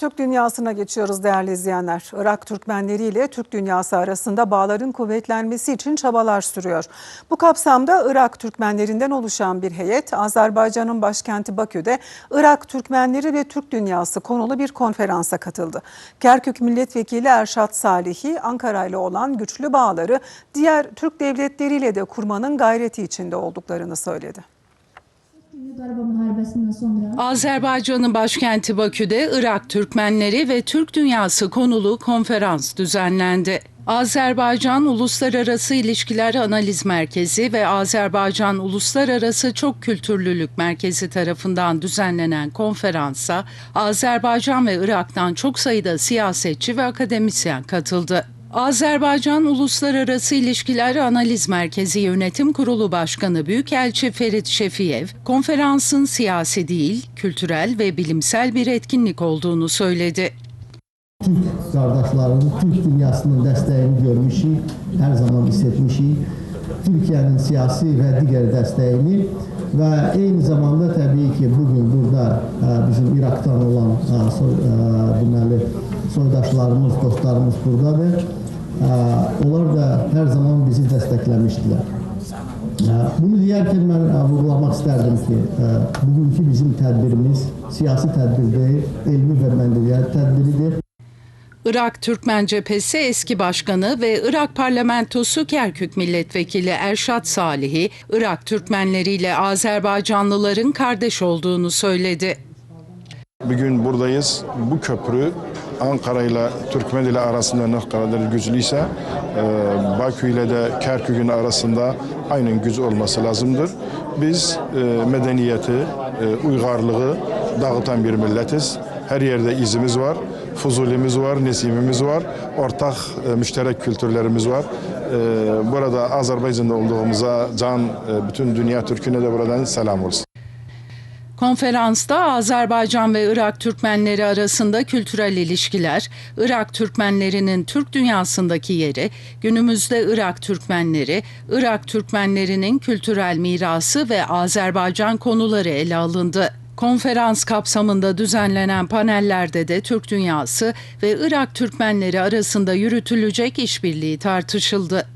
Türk dünyasına geçiyoruz değerli izleyenler. Irak Türkmenleri ile Türk dünyası arasında bağların kuvvetlenmesi için çabalar sürüyor. Bu kapsamda Irak Türkmenlerinden oluşan bir heyet Azerbaycan'ın başkenti Bakü'de Irak Türkmenleri ve Türk dünyası konulu bir konferansa katıldı. Kerkük Milletvekili Erşat Salihi Ankara ile olan güçlü bağları diğer Türk devletleriyle de kurmanın gayreti içinde olduklarını söyledi. Sonra Azerbaycan'ın başkenti Bakü'de Irak Türkmenleri ve Türk Dünyası konulu konferans düzenlendi. Azerbaycan Uluslararası İlişkiler Analiz Merkezi ve Azerbaycan Uluslararası Çok Kültürlülük Merkezi tarafından düzenlenen konferansa Azerbaycan ve Irak'tan çok sayıda siyasetçi ve akademisyen katıldı. Azerbaycan Uluslararası İlişkiler Analiz Merkezi Yönetim Kurulu Başkanı Büyükelçi Ferit Şefiyev, konferansın siyasi değil, kültürel ve bilimsel bir etkinlik olduğunu söyledi. Türk qardaşların, Türk dünyasının dəstəyini görmüşük, hər zaman hiss etmişik. Türkiyənin siyasi və digər dəstəyini və eyni zamanda təbii ki, bugün burada ə, bizim İraqdan olan deməli soydaşlarımız, dostlarımız buradadır. Ə, Onlar da hər zaman bizi dəstəkləmişdilər. Bunu deyərkən mən ə, vurgulamaq istərdim ki, bugünkü bizim tədbirimiz siyasi tədbir deyil, elmi və mənəviyyat tədbiridir. Irak Türkmen Cephesi eski başkanı ve Irak Parlamentosu Kerkük Milletvekili Erşat Salihi, Irak Türkmenleri ile Azerbaycanlıların kardeş olduğunu söyledi. Bugün buradayız. Bu köprü Ankara ile Türkmen ile arasında ne kadar güçlüyse e, Bakü ile de Kerkük'ün arasında aynı güç olması lazımdır. Biz e, medeniyeti, e, uygarlığı dağıtan bir milletiz. Her yerde izimiz var. Fuzulimiz var, Nesimimiz var. Ortak e, müşterek kültürlerimiz var. E, burada Azerbaycan'da olduğumuza can e, bütün dünya Türk'üne de buradan selam olsun. Konferansta Azerbaycan ve Irak Türkmenleri arasında kültürel ilişkiler, Irak Türkmenlerinin Türk dünyasındaki yeri, günümüzde Irak Türkmenleri, Irak Türkmenlerinin kültürel mirası ve Azerbaycan konuları ele alındı. Konferans kapsamında düzenlenen panellerde de Türk dünyası ve Irak Türkmenleri arasında yürütülecek işbirliği tartışıldı.